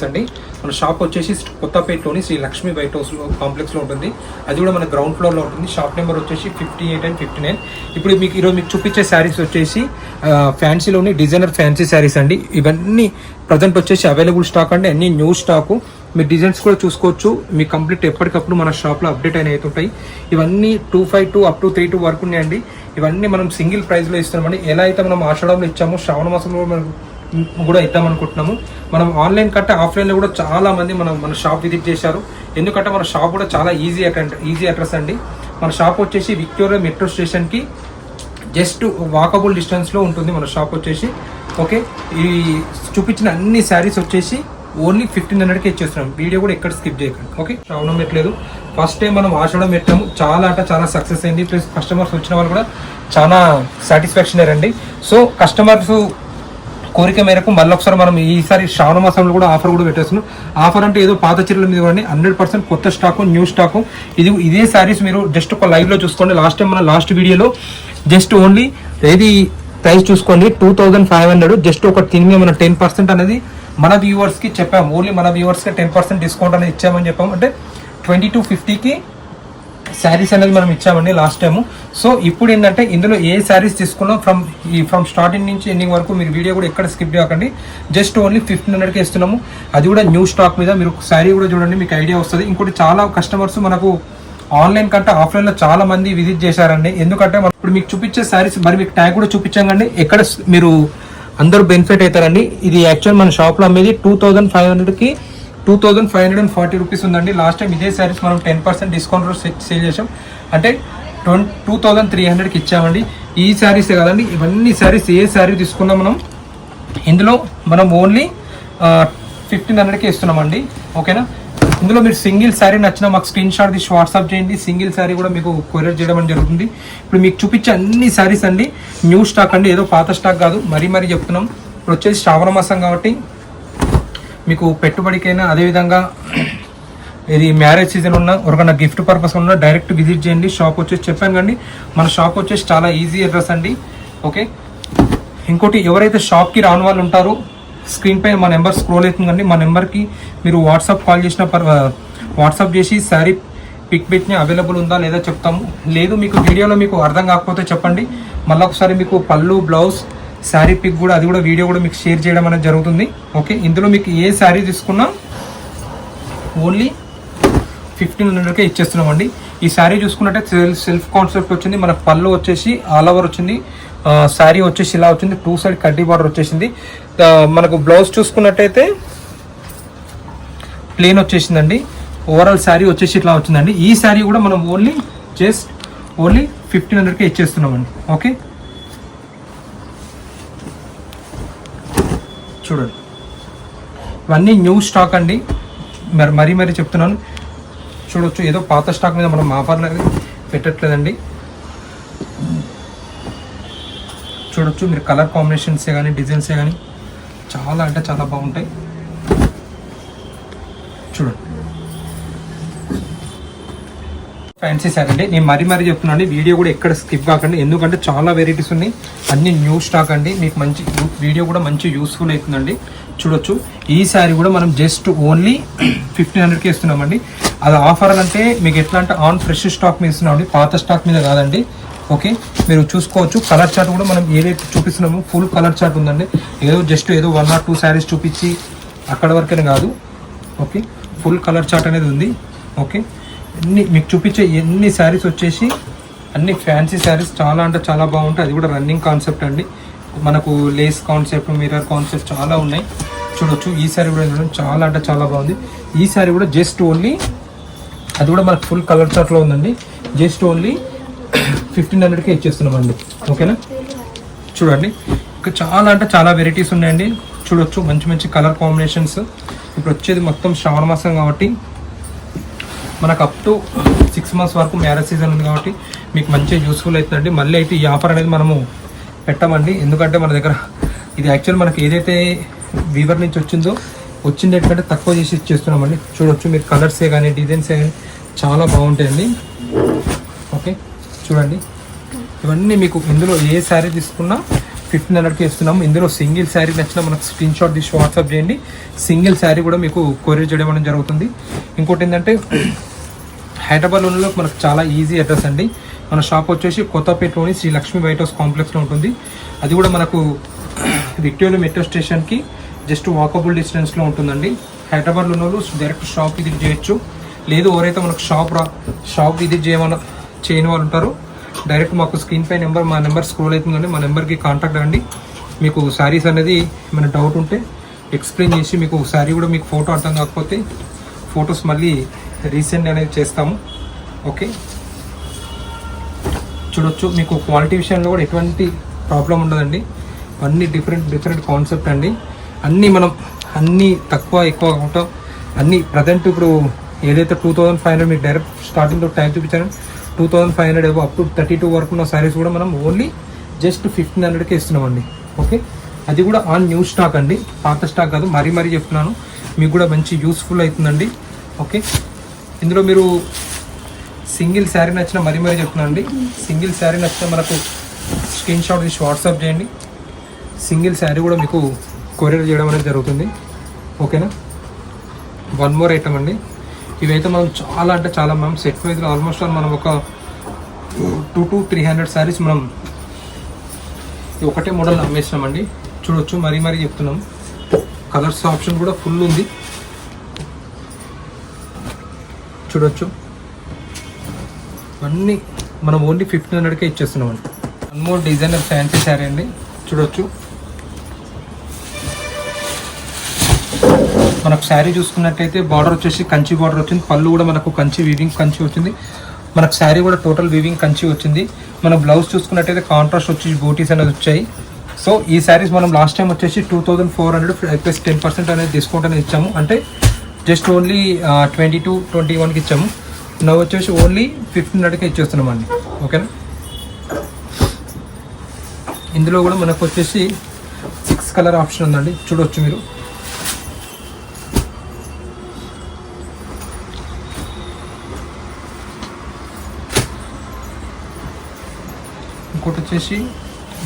Branch అండి. మన shop వచ్చేసి కొత్తపేటలోని శ్రీ లక్ష్మీ వైట్ హౌస్ కాంప్లెక్స్లో ఉంటుంది. అది కూడా మన గ్రౌండ్ ఫ్లోర్లో ఉంటుంది. షాప్ నెంబర్ వచ్చేసి fifty eight and fifty nine ఇప్పుడు మీకు ఈరోజు మీకు చూపించే శారీస్ వచ్చేసి ఫ్యాన్సీలోని డిజైనర్ ఫ్యాన్సీ శారీస్ అండి. ఇవన్నీ ప్రజెంట్ వచ్చేసి అవైలబుల్ స్టాక్ అండి. అన్ని న్యూ స్టాకు మీ డిజైన్స్ కూడా చూసుకోవచ్చు. మీ కంప్లీట్ ఎప్పటికప్పుడు మన షాప్లో అప్డేట్ అయిన అవుతుంటాయి ఇవన్నీ two five two up to three two వరకు ఉన్నాయండి. ఇవన్నీ మనం సింగిల్ ప్రైస్లో ఇస్తున్నామండి. ఎలా అయితే మనం ఆషాఢంలో ఇచ్చామో శ్రావణ మాసంలో మనం కూడా ఇద్దాం అనుకుంటున్నాము. మనం ఆన్లైన్ కంటే ఆఫ్లైన్లో కూడా చాలా మంది మనం మన షాప్ విజిట్ చేశారు. ఎందుకంటే మన షాప్ కూడా చాలా ఈజీ అటెండ్ ఈజీ అడ్రస్ అండి. మన షాప్ వచ్చేసి విక్టోరియా మెట్రో స్టేషన్కి జస్ట్ వాకబుల్ డిస్టెన్స్లో ఉంటుంది మన షాప్ వచ్చేసి. ఓకే ఈ చూపించిన అన్ని శారీస్ వచ్చేసి ఓన్లీ ఫిఫ్టీన్ హండ్రెడ్కి ఇచ్చేస్తున్నాం. వీడియో కూడా ఎక్కడ స్కిప్ చేయకండి. ఓకే శ్రావణం పెట్టలేదు. ఫస్ట్ టైం మనం ఆషాఢం పెట్టాము. చాలా అంటే చాలా సక్సెస్ అయింది. ప్లస్ కస్టమర్స్ వచ్చిన వాళ్ళు కూడా చాలా సాటిస్ఫాక్షన్ అయ్యారండి. సో కస్టమర్స్ కోరిక మేరకు మళ్ళీ ఒకసారి మనం ఈసారి శ్రావణ మాసంలో కూడా ఆఫర్ కూడా పెట్టేస్తున్నాం. ఆఫర్ అంటే ఏదో పాత చీరల మీద కానీ హండ్రెడ్ పర్సెంట్ కొత్త స్టాక్ న్యూ స్టాకు. ఇది ఇదే శారీస్ మీరు జస్ట్ ఒక లైవ్లో చూసుకోండి. లాస్ట్ టైం మన లాస్ట్ వీడియోలో జస్ట్ ఓన్లీ ఏది ప్రైస్ చూసుకోండి? Two thousand five hundred. Just ఒక తిని మన టెన్ పర్సెంట్ అనేది మన వ్యూవర్స్కి చెప్పాము ఓన్లీ మన వ్యూవర్స్కి టెన్ పర్సెంట్ డిస్కౌంట్ అనేది ఇచ్చామని చెప్పాము అంటే ట్వంటీ టూ ఫిఫ్టీకి శారీస్ అనేది మనం ఇచ్చామండి లాస్ట్ టైం సో ఇప్పుడు ఏంటంటే ఇందులో ఏ శారీస్ తీసుకున్నా? ఫ్రమ్ ఈ ఫ్రమ్ స్టార్టింగ్ నుంచి ఎండింగ్ వరకు మీరు వీడియో కూడా ఎక్కడ స్కిప్ చేయకండి. జస్ట్ ఓన్లీ ఫిఫ్టీన్ హండ్రెడ్కి ఇస్తున్నాము. అది కూడా న్యూ స్టాక్ మీద మీరు శారీ కూడా చూడండి మీకు ఐడియా వస్తుంది. ఇంకోటి చాలా కస్టమర్స్ మనకు ఆన్లైన్ కంటే ఆఫ్లైన్లో చాలా మంది విజిట్ చేశారండి. ఎందుకంటే ఇప్పుడు మీకు చూపించే శారీస్ మరి మీకు ట్యాగ్ కూడా చూపించాం ఎక్కడ మీరు అందరూ బెనిఫిట్ అవుతారండి. ఇది యాక్చువల్ మన షాప్లో అమ్మేది టూ థౌజండ్ ఫైవ్ హండ్రెడ్కి two thousand five hundred and forty rupees ఉందండి. లాస్ట్ టైం ఇదే శారీస్ మనం టెన్ పర్సెంట్ డిస్కౌంట్ సేల్ చేసాం అంటే ట్వంటీ టూ థౌజండ్ త్రీ హండ్రెడ్కి ఇచ్చామండి. ఈ శారీసే కదండి. ఇవన్నీ శారీస్ ఏ శారీ తీసుకున్నా మనం ఇందులో మనం ఓన్లీ ఫిఫ్టీన్ హండ్రెడ్కి ఇస్తున్నామండి. ఓకేనా? ఇందులో మీరు సింగిల్ శారీ నచ్చిన మాకు స్క్రీన్ షాట్ తీసి వాట్సాప్ చేయండి. సింగిల్ శారీ కూడా మీకు కొరియర్ చేయడం జరుగుతుంది. ఇప్పుడు మీకు చూపించే అన్ని శారీస్ అండి. న్యూ స్టాక్ అండి. ఏదో పాత స్టాక్ కాదు. మరీ మరీ చెప్తున్నాం. ఇప్పుడు వచ్చేసి శ్రావణ మాసం కాబట్టి మీకు పెట్టుబడికైనా అదేవిధంగా ఇది మ్యారేజ్ సీజన్ ఉన్న ఎవరికైనా గిఫ్ట్ పర్పస్ ఉన్న డైరెక్ట్ విజిట్ చేయండి షాప్ వచ్చేసి చెప్పాను కండి మన షాప్ వచ్చేసి చాలా ఈజీ అడ్రస్ అండి. ఓకే ఇంకోటి ఎవరైతే షాప్కి రాని వాళ్ళు ఉంటారో స్క్రీన్ పై మా నెంబర్ స్క్రోల్ అవుతుందండి మా నెంబర్కి మీరు వాట్సాప్ కాల్ చేసిన పర్ వాట్సాప్ చేసి శారీ పిక్ పెట్టిన అవైలబుల్ ఉందా లేదా చెప్తాము. లేదు మీకు వీడియోలో మీకు అర్థం కాకపోతే చెప్పండి. మళ్ళీ ఒకసారి మీకు పళ్ళు బ్లౌజ్ శారీ పిక్ కూడా అది కూడా వీడియో కూడా మీకు షేర్ చేయడం అనేది జరుగుతుంది. ఓకే ఇందులో మీకు ఏ శారీ తీసుకున్నా ఓన్లీ ఫిఫ్టీన్ హండ్రెడ్కే ఇచ్చేస్తున్నామండి. ఈ శారీ చూసుకున్నట్టే సెల్ఫ్ సెల్ఫ్ కాన్సెప్ట్ వచ్చింది. మన పళ్ళు వచ్చేసి ఆల్ ఓవర్ వచ్చింది. శారీ వచ్చేసి ఇలా వచ్చింది. టూ సైడ్ కడ్డీ బార్డర్ వచ్చేసింది. మనకు బ్లౌజ్ చూసుకున్నట్టయితే ప్లేన్ వచ్చేసిందండి. ఓవరాల్ శారీ వచ్చేసి ఇట్లా వచ్చిందండి. ఈ శారీ కూడా మనం ఓన్లీ జస్ట్ ఓన్లీ ఫిఫ్టీన్ హండ్రెడ్కే ఇచ్చేస్తున్నామండి. ఓకే? చూడండి. ఇవన్నీ న్యూ స్టాక్ అండి. మరి మరీ మరీ చెప్తున్నాను. చూడొచ్చు ఏదో పాత స్టాక్ మీద మనం ఆఫర్లు పెట్టట్లేదండి. చూడొచ్చు మీరు కలర్ కాంబినేషన్సే కానీ డిజైన్సే కానీ చాలా అంటే చాలా బాగుంటాయి. చూడండి. ఫ్యాన్సీ సార్ అండి నేను మరీ మరీ చెప్తున్నాను వీడియో కూడా ఎక్కడ స్కిప్ కాకండి. ఎందుకంటే చాలా వెరైటీస్ ఉన్నాయి. అన్ని న్యూ స్టాక్ అండి. మీకు మంచి వీడియో కూడా మంచి యూస్ఫుల్ అవుతుందండి. చూడొచ్చు. ఈ శారీ కూడా మనం జస్ట్ ఓన్లీ ఫిఫ్టీన్ హండ్రెడ్కి ఇస్తున్నామండి. అది ఆఫర్ అంటే మీకు ఎట్లా అంటే ఆన్ ఫ్రెష్ స్టాక్ మీద ఇస్తున్నామండి. పాత స్టాక్ మీద కాదండి. ఓకే మీరు చూసుకోవచ్చు. కలర్ చార్ట్ కూడా మనం ఏదైతే చూపిస్తున్నామో ఫుల్ కలర్ చార్ట్ ఉందండి. ఏదో జస్ట్ ఏదో వన్ ఆర్ టూ శారీస్ చూపించి అక్కడ వరకే కాదు. ఓకే ఫుల్ కలర్ చార్ట్ అనేది ఉంది. ఓకే ఎన్ని మీకు చూపించే ఎన్ని శారీస్ వచ్చేసి అన్ని ఫ్యాన్సీ శారీస్ చాలా అంటే చాలా బాగుంటాయి. అది కూడా రన్నింగ్ కాన్సెప్ట్ అండి. మనకు లేస్ కాన్సెప్ట్ మిర్రర్ కాన్సెప్ట్ చాలా ఉన్నాయి. చూడొచ్చు. ఈ శారీ కూడా చూడండి. చాలా అంటే చాలా బాగుంది. ఈ శారీ కూడా జస్ట్ ఓన్లీ అది కూడా మనకు ఫుల్ కలర్ చార్ట్లో ఉందండి. జస్ట్ ఓన్లీ ఫిఫ్టీన్ హండ్రెడ్కే ఇచ్చేస్తున్నామండి. ఓకేనా? చూడండి. ఇంకా చాలా అంటే చాలా వెరైటీస్ ఉన్నాయండి. చూడొచ్చు. మంచి మంచి కలర్ కాంబినేషన్స్ ఇప్పుడు వచ్చేది మొత్తం శ్రావణ మాసం కాబట్టి మనకు అప్ టు సిక్స్ మంత్స్ వరకు మ్యారేజ్ సీజన్ ఉంది కాబట్టి మీకు మంచిగా యూస్ఫుల్ అవుతుందండి. మళ్ళీ అయితే ఈ ఆఫర్ అనేది మనము పెట్టమండి. ఎందుకంటే మన దగ్గర ఇది యాక్చువల్ మనకి ఏదైతే వీవర్ నుంచి వచ్చిందో వచ్చింది ఏంటంటే తక్కువ చేసి ఇచ్చేస్తున్నామండి చూడొచ్చు మీరు కలర్సే కానీ డిజైన్సే కానీ చాలా బాగుంటాయండి. ఓకే చూడండి. ఇవన్నీ మీకు ఇందులో ఏ శారీ తీసుకున్నా ఫిఫ్టీన్ హండ్రెడ్కి ఇస్తున్నాం. ఇందులో సింగిల్ శారీ నచ్చిన మనకు స్క్రీన్ షాట్ తీసి వాట్సాప్ చేయండి. సింగిల్ శారీ కూడా మీకు కొరియర్ చేయడం అనేది జరుగుతుంది. ఇంకోటి ఏంటంటే హైదరాబాద్లో మనకు చాలా ఈజీ అడ్రస్ అండి. మన షాప్ వచ్చేసి కొత్తపేటలోని శ్రీ లక్ష్మీ వైట్ హౌస్ కాంప్లెక్స్లో ఉంటుంది. అది కూడా మనకు విక్టోరియా మెట్రో స్టేషన్కి జస్ట్ వాకబుల్ డిస్టెన్స్లో ఉంటుందండి. హైదరాబాద్లో ఉన్న వాళ్ళు డైరెక్ట్ షాప్ విజిట్ చేయొచ్చు. లేదు ఎవరైతే మనకు షాప్ రా షాప్ విజిట్ చేయమని చేయని వాళ్ళు ఉంటారో డైరెక్ట్ మాకు స్క్రీన్ పై నెంబర్ మా నెంబర్ స్క్రోల్ అవుతుందండి. మా నెంబర్కి కాంటాక్ట్ అవ్వండి. మీకు శారీస్ అనేది ఏమైనా డౌట్ ఉంటే ఎక్స్ప్లెయిన్ చేసి మీకు శారీ కూడా మీకు ఫోటో అర్థం కాకపోతే ఫొటోస్ మళ్ళీ రీసెంట్ అనేది చేస్తాము. ఓకే? చూడొచ్చు. మీకు క్వాలిటీ విషయంలో కూడా ఎటువంటి ప్రాబ్లం ఉండదండి. అన్ని డిఫరెంట్ డిఫరెంట్ కాన్సెప్ట్ అండి. అన్నీ మనం అన్నీ తక్కువ ఎక్కువ కాకుండా అన్నీ ప్రజెంట్ ఇప్పుడు ఏదైతే టూ థౌసండ్ ఫైవ్ హండ్రెడ్ మీకు డైరెక్ట్ స్టార్టింగ్లో time చూపించారండి two thousand five hundred up to thirty two వరకు ఉన్న సారీస్ కూడా మనం ఓన్లీ జస్ట్ ఫిఫ్టీన్ హండ్రెడ్కే ఇస్తున్నామండి. ఓకే అది కూడా ఆన్ న్యూ స్టాక్ అండి. పాత స్టాక్ కాదు మరీ మరీ చెప్తున్నాను. మీకు కూడా మంచి యూస్ఫుల్ అవుతుందండి ఓకే ఇందులో మీరు సింగిల్ శారీ నచ్చిన మరీ మరీ చెప్తున్నాను అండి సింగిల్ శారీ నచ్చిన మనకు స్క్రీన్ షాట్ తీసి వాట్సాప్ చేయండి. సింగిల్ శారీ కూడా మీకు కొరియర్ చేయడం అనేది జరుగుతుంది. ఓకేనా వన్ మోర్ ఐటమ్ అండి. ఇవైతే మనం చాలా అంటే చాలా మనం సెట్ వైజ్లో ఆల్మోస్ట్ ఆల్ మనం ఒక two to three hundred saris మనం ఒకటే మోడల్ అమ్మేసినామండి. చూడొచ్చు మరీ మరీ చెప్తున్నాం. కలర్స్ ఆప్షన్ కూడా ఫుల్ ఉంది. చూడొచ్చు. అన్నీ మనం ఓన్లీ ఫిఫ్టీన్ హండ్రెడ్కే ఇచ్చేస్తున్నాం. అండి one more designer fancy sari అండి. చూడొచ్చు. మనకు శారీ చూసుకున్నట్టయితే బార్డర్ వచ్చేసి కంచి బార్డర్ వచ్చింది. పళ్ళు కూడా మనకు కంచి వీవింగ్ కంచి వచ్చింది. మనకు శారీ కూడా టోటల్ వీవింగ్ కంచి వచ్చింది. మన బ్లౌజ్ చూసుకున్నట్టయితే కాంట్రాస్ట్ వచ్చి బూటీస్ అనేది వచ్చాయి. సో ఈ శారీస్ మనం లాస్ట్ టైం వచ్చేసి two thousand four hundred plus ten percent అనేది డిస్కౌంట్ అనేది ఇచ్చాము. అంటే just only twenty two twenty వన్కి ఇచ్చాము. నవ్వు వచ్చేసి ఓన్లీ ఫిఫ్టీన్ హండ్రెడ్కి ఇచ్చేస్తున్నామండి. ఓకేనా ఇందులో కూడా మనకు వచ్చేసి సిక్స్ కలర్ ఆప్షన్ ఉందండి. చూడొచ్చు మీరు. ఇంకోటి వచ్చేసి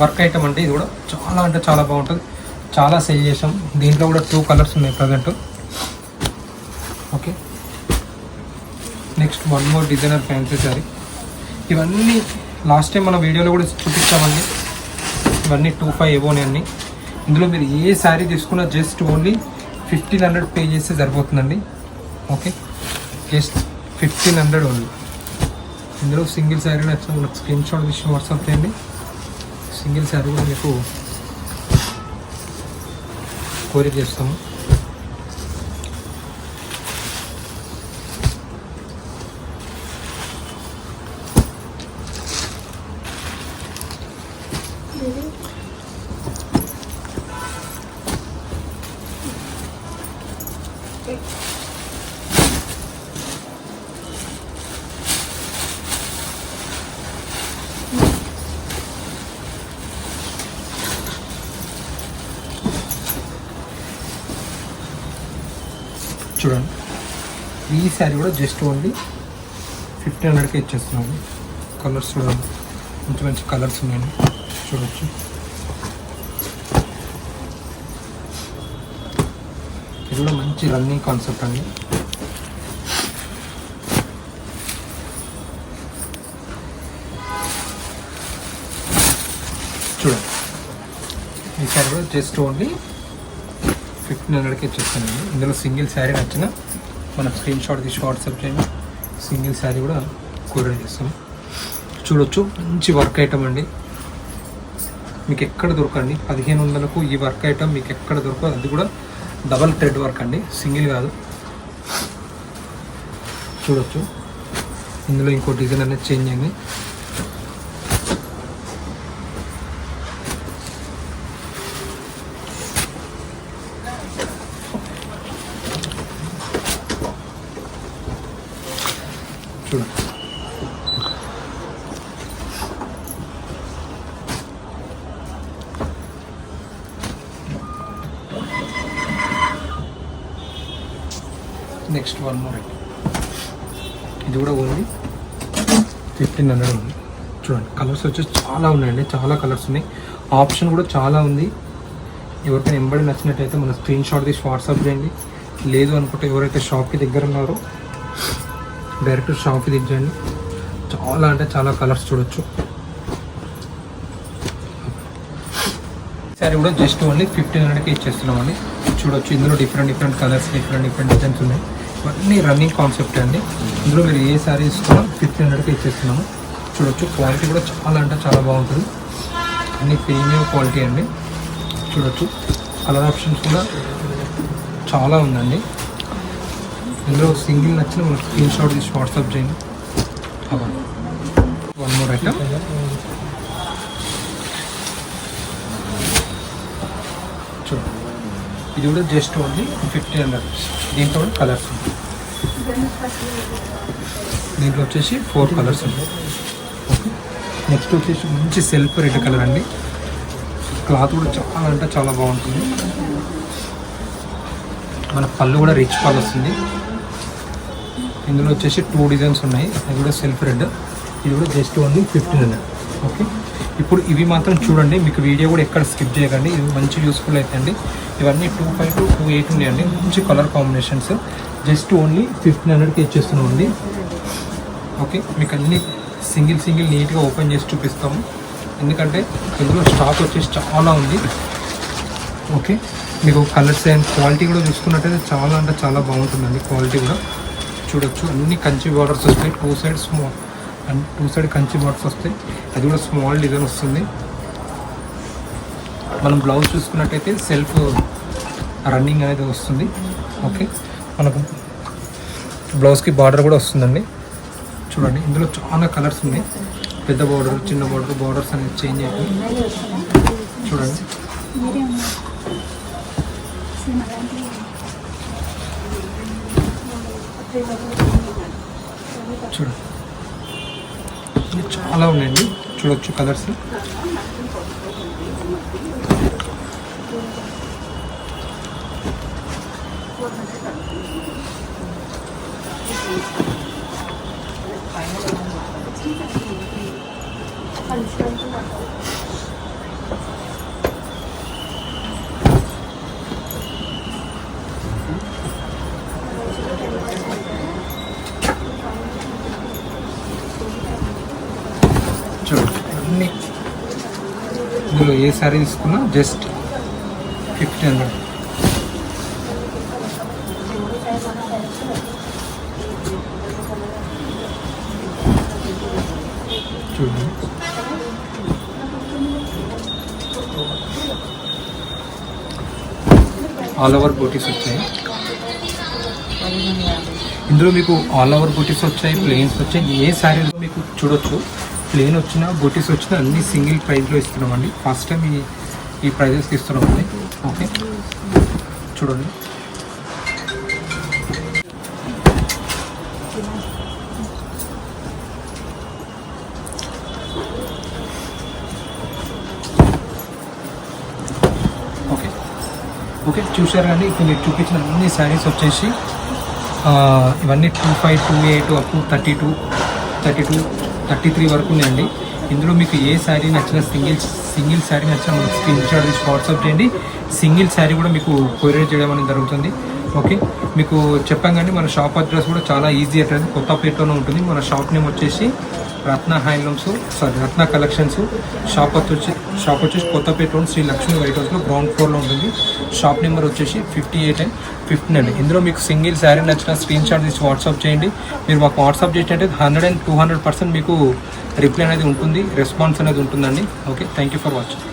వర్క్ ఐటమ్ అంటే ఇది కూడా చాలా అంటే చాలా బాగుంటుంది. చాలా సేల్ చేసాం దీంట్లో కూడా టూ కలర్స్ ఉన్నాయి present okay next one more designer fancy sari ఇవన్నీ లాస్ట్ టైం మన వీడియోలో కూడా చూపించామండి. ఇవన్నీ టూ ఫైవ్ ఏవోనే అన్ని. ఇందులో మీరు ఏ శారీ తీసుకున్నా just only fifteen hundred pay చేస్తే సరిపోతుందండి. Okay just fifteen hundred only ఇందులో సింగిల్ శారీ నచ్చిన స్క్రీన్ షాట్ విషయం వాట్సాప్ చేయండి. సింగిల్ శారీ కూడా మీకు కోరిక చేస్తాము. చూడండి. ఈ శారీ కూడా జస్ట్ ఓన్లీ ఫిఫ్టీన్ హండ్రెడ్కి ఇచ్చేస్తున్నాము కలర్స్ చూడండి. మంచి మంచి కలర్స్ ఉన్నాయండి. చూడొచ్చు. ఇది కూడా మంచి రన్నింగ్ కాన్సెప్ట్ అండి. చూడండి. ఈ శారీ కూడా జస్ట్ ఓన్లీ ఫిఫ్టీన్ హండ్రెడ్కి ఇచ్చేస్తానండి ఇందులో సింగిల్ శారీ నచ్చిన మన స్క్రీన్ షాట్ తీసి వాట్సాప్ చేయండి సింగిల్ శారీ కూడా కొరియర్ చేస్తాం. చూడొచ్చు. మంచి వర్క్ ఐటమ్ అండి. మీకు ఎక్కడ దొరకండి? పదిహేను వందలకు ఈ వర్క్ ఐటమ్ మీకు ఎక్కడ దొరకదు. అది కూడా డబల్ థ్రెడ్ వర్క్ అండి. సింగిల్ కాదు. చూడొచ్చు. ఇందులో ఇంకో డిజైన్ అనేది చేంజ్ అయింది చూడండి నెక్స్ట్ వన్ మోర్ ఇది కూడా ఉంది. ఫిఫ్టీన్ హండ్రెడ్ ఉంది. చూడండి కలర్స్ వచ్చేసి చాలా ఉన్నాయండి. చాలా కలర్స్ ఉన్నాయి. ఆప్షన్ కూడా చాలా ఉంది. ఎవరికైనా ఎంబడి నచ్చినట్టయితే మన స్క్రీన్ షాట్ తీసి వాట్సాప్ చేయండి. లేదు అనుకుంటే ఎవరైతే షాప్కి దగ్గర ఉన్నారో డైరెక్ట్ షాప్కి దించండి చాలా అంటే చాలా కలర్స్ చూడొచ్చు. సరే కూడా జస్ట్ ఓన్లీ ఫిఫ్టీన్ హండ్రెడ్కి ఇచ్చేస్తున్నామండి. చూడొచ్చు ఇందులో different different colours different different designs ఉన్నాయి. ఇవన్నీ రన్నింగ్ కాన్సెప్ట్ అండి. ఇందులో మీరు ఏ శారీ ఇస్తున్నా ఫిఫ్టీన్ హండ్రెడ్కి ఇచ్చేస్తున్నాము. చూడొచ్చు క్వాలిటీ కూడా చాలా అంటే చాలా బాగుంటుంది. అన్ని ప్రీమియం క్వాలిటీ అండి. చూడొచ్చు. కలర్ ఆప్షన్స్ కూడా చాలా ఉందండి. ఇందులో సింగిల్ నచ్చిన మనకు స్క్రీన్ షాట్ తీసి వాట్సాప్ చేయండి. వన్ మోర్ ఐటమ్ చూడండి. ఇది కూడా జస్ట్ ఓన్లీ ఫిఫ్టీ హండ్రెడ్ దీంట్లో కూడా కలర్స్ ఉంటాయి దీంట్లో వచ్చేసి ఫోర్ కలర్స్ ఉంటాయి ఓకే నెక్స్ట్ వచ్చేసి మంచి సెల్ఫ్ రెడ్ కలర్ అండి. క్లాత్ కూడా చాలా అంటే చాలా బాగుంటుంది. మన పళ్ళు కూడా రిచ్ పళ్ళు వస్తుంది. ఇందులో వచ్చేసి టూ డిజైన్స్ ఉన్నాయి. అది కూడా సెల్ఫ్ రెడ్ ఇది కూడా just only fifteen hundred okay ఇప్పుడు ఇవి మాత్రం చూడండి మీకు వీడియో కూడా ఎక్కడ స్కిప్ చేయకండి ఇవి మంచి యూస్ఫుల్ అవుతాయండి ఇవన్నీ two five to two eight ఉన్నాయండి మంచి colour combinations just only fifteen హండ్రెడ్కి ఇచ్చేస్తున్నామండి. ఓకే మీకు అన్ని సింగిల్ సింగిల్ నీట్గా ఓపెన్ చేసి చూపిస్తాము. ఎందుకంటే ఇందులో స్టాక్ వచ్చేసి చాలా ఉంది. ఓకే మీకు కలర్స్ అండ్ క్వాలిటీ కూడా చూసుకున్నట్టయితే చాలా అంటే చాలా బాగుంటుందండి క్వాలిటీ కూడా. చూడొచ్చు. అన్ని కంచి బార్డర్స్ వస్తాయి. Two side two side Kanchi bots వస్తాయి. అది కూడా స్మాల్ డిజైన్ వస్తుంది. మనం బ్లౌజ్ చూసుకున్నట్టయితే సెల్ఫ్ రన్నింగ్ అనేది వస్తుంది. ఓకే. మనకు బ్లౌజ్కి బార్డర్ కూడా వస్తుందండి. చూడండి ఇందులో చాలా కలర్స్ ఉన్నాయి. పెద్ద బార్డర్ చిన్న బార్డర్ బార్డర్స్ అనేది చేంజ్ అయిపోయి. చూడండి. చూడండి. చాలా ఉన్నాయండి చూడొచ్చు కలర్స్ చూడండి అన్ని ఇందులో ఏ శారీ తీసుకున్నా జస్ట్ ఫిఫ్టీ హండ్రెడ్. చూడండి. ఆల్ ఓవర్ బోటీస్ వచ్చాయి. ఇందులో మీకు ఆల్ ఓవర్ బూటీస్ వచ్చాయి ప్లేన్స్ వచ్చాయి. ఏ శారీలో మీకు చూడొచ్చు. ప్లేన్ వచ్చినా బూటీస్ వచ్చినా అన్ని సింగిల్ ప్రైస్లో ఇస్తున్నామండి. ఫస్ట్ టైం ఈ ఈ ప్రైజెస్కి ఇస్తున్నామండి ఓకే చూడండి. ఓకే ఓకే చూశారు కానీ ఇప్పుడు మీరు చూపించిన అన్ని శారీస్ వచ్చేసి ఇవన్నీ two five two eight up to thirty two thirty two thirty three వరకు ఉన్నాయండి. ఇందులో మీకు ఏ శారీ నచ్చిన సింగిల్ సింగిల్ శారీ నచ్చిన మనకి స్క్రీన్ షాట్ తీసి వాట్సాప్ చేయండి. సింగిల్ శారీ కూడా మీకు కొరియర్ చేయడం అనేది జరుగుతుంది. ఓకే? మీకు చెప్పాం కానీ మన షాప్ అడ్రస్ కూడా చాలా ఈజీ అడ్రస్ కొత్తపేటలోనే ఉంటుంది. మన షాప్ నేమ్ వచ్చేసి Ratna handlooms sorry Ratna collections shop వచ్చి షాప్ వచ్చేసి కొత్తపేట శ్రీ లక్ష్మీ వైట్ హౌస్లో గ్రౌండ్ ఫ్లోర్లో ఉంటుంది షాప్ నెంబర్ వచ్చేసి ఫిఫ్టీ ఎయిట్ అండ్ ఫిఫ్టీన్ అండి ఇందులో మీకు సింగిల్ శారీ నచ్చిన స్క్రీన్ షాట్ తీసి వాట్సాప్ చేయండి. మీరు మాకు వాట్సాప్ చేసినట్టే hundred and two hundred percent మీకు రిప్లై అనేది ఉంటుంది రెస్పాన్స్ అనేది ఉంటుందండి. Okay thank you for watching